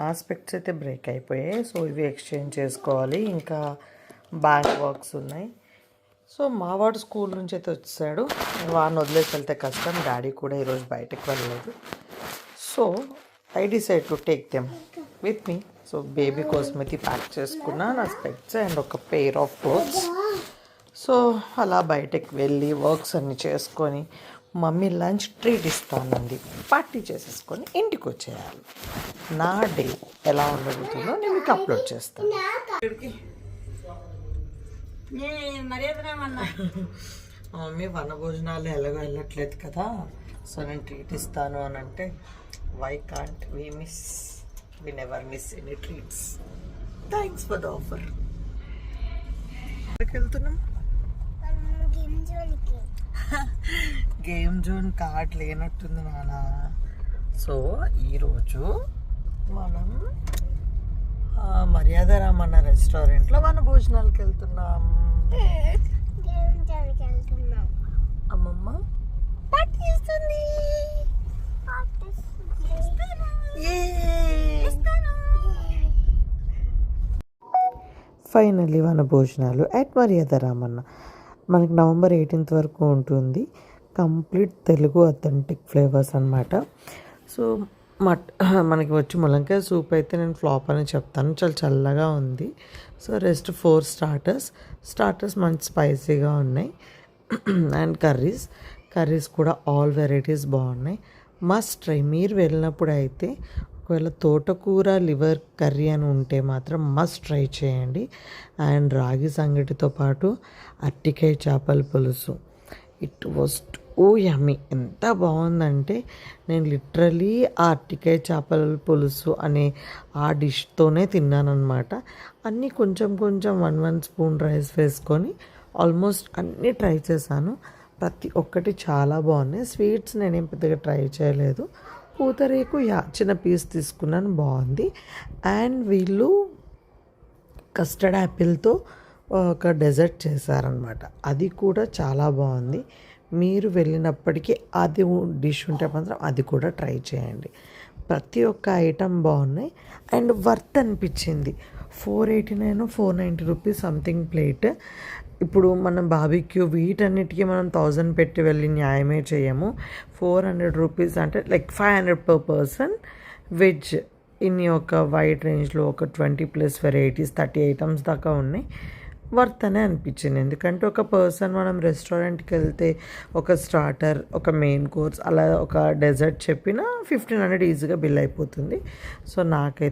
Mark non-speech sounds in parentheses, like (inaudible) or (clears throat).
Aspects అయితే break అయిపోయాయి. So ఇవి ఎక్స్చేంజ్ చేసుకోవాలి. ఇంకా బ్యాక్ వర్క్స్ ఉన్నాయి. సో మావాడు స్కూల్ నుంచి అయితే వచ్చాడు. వాడిని వదిలేసి వెళ్తే కష్టం. డాడీ కూడా ఈరోజు బయటకు వెళ్ళలేదు. So I decide to take them with me. So baby కోసం అయితే ప్యాక్ చేసుకున్నా. నా స్పెక్ట్స్ అండ్ ఒక పెయిర్ ఆఫ్ క్లోత్స్. సో అలా బయటకు వెళ్ళి వర్క్స్ అన్నీ చేసుకొని మమ్మీ లంచ్ ట్రీట్ ఇస్తానండి పార్టీ చేసేసుకొని ఇంటికి వచ్చేయాలి. నా డే ఎలా ఉండబోతుందో నేను మీకు అప్లోడ్ చేస్తాను. మమ్మీ వన భోజనాలు ఎలాగో వెళ్ళట్లేదు కదా. సో నేను ట్రీట్ ఇస్తాను అని అంటే why can't we miss we never miss any treats thanks for the offer ఎక్కడికి వెళ్తున్నాం? గేమ్ జోన్ కార్డ్ లేనట్టుంది నాన్న సో ఈరోజు మనం మర్యాద రామన్న రెస్టారెంట్లో మన భోజనాలకు వెళ్తున్నాం. అమ్మమ్మ పట్టిస్తుంది ఫైనల్లీ మన భోజనాలు అట్ మర్యాద రామన్న మనకి నవంబర్ ఎయిటీన్త్ వరకు ఉంటుంది. కంప్లీట్ తెలుగు అథెంటిక్ ఫ్లేవర్స్ అనమాట సో మట్ (clears throat) మనకి వచ్చి ములంకాయ సూప్ అయితే నేను ఫ్లాప్ అని చెప్తాను. చాలా చల్లగా ఉంది. So rest four starters starters మంచి స్పైసీగా ఉన్నాయి. అండ్ కర్రీస్ కర్రీస్ కూడా ఆల్ వెరైటీస్ బాగున్నాయి. మస్ట్ ట్రై మీరు వెళ్ళినప్పుడు అయితే ఒకవేళ తోటకూర లివర్ కర్రీ అని ఉంటే మాత్రం మస్ట్ ట్రై చేయండి. అండ్ రాగి సంగటితో పాటు అట్టికాయ చేపల పులుసు. ఇట్ వాస్ ఓ యమ్మి ఎంత బాగుందంటే నేను లిటరలీ ఆ అట్టికాయ చేపల పులుసు అనే ఆ డిష్తోనే తిన్నానమాట అన్నీ కొంచెం కొంచెం వన్ వన్ స్పూన్ రైస్ వేసుకొని ఆల్మోస్ట్ అన్నీ ట్రై చేశాను. ప్రతి ఒక్కటి చాలా బాగున్నాయి. స్వీట్స్ నేనేం పెద్దగా ట్రై చేయలేదు. పూతరేకు యా చిన్న పీస్ తీసుకున్నాను బాగుంది. అండ్ వీళ్ళు కస్టర్డ్ యాపిల్తో ఒక డెజర్ట్ చేశారనమాట అది కూడా చాలా బాగుంది. మీరు వెళ్ళినప్పటికీ అది డిష్ ఉంటే మాత్రం అది కూడా ట్రై చేయండి. ప్రతి ఒక్క ఐటమ్ బాగున్నాయి. అండ్ వర్త్ అనిపించింది. Four eighty nine four ninety rupees something plate. ఇప్పుడు మనం బాబిక్యూ వీటన్నిటికీ మనం థౌజండ్ పెట్టి వెళ్ళి న్యాయమే చేయము. ఫోర్ హండ్రెడ్ రూపీస్ అంటే like five hundred per person. Veg ఇన్ని ఒక వైట్ రేంజ్లో ఒక twenty plus varieties thirty items దాకా ఉన్నాయి. వర్త్ అనే అనిపించింది. ఎందుకంటే ఒక పర్సన్ మనం రెస్టారెంట్కి వెళ్తే ఒక స్టార్టర్ ఒక మెయిన్ కోర్స్ అలా ఒక డెజర్ట్ చెప్పినా ఫిఫ్టీన్ హండ్రెడ్ ఈజీగా బిల్ అయిపోతుంది. సో నాకైతే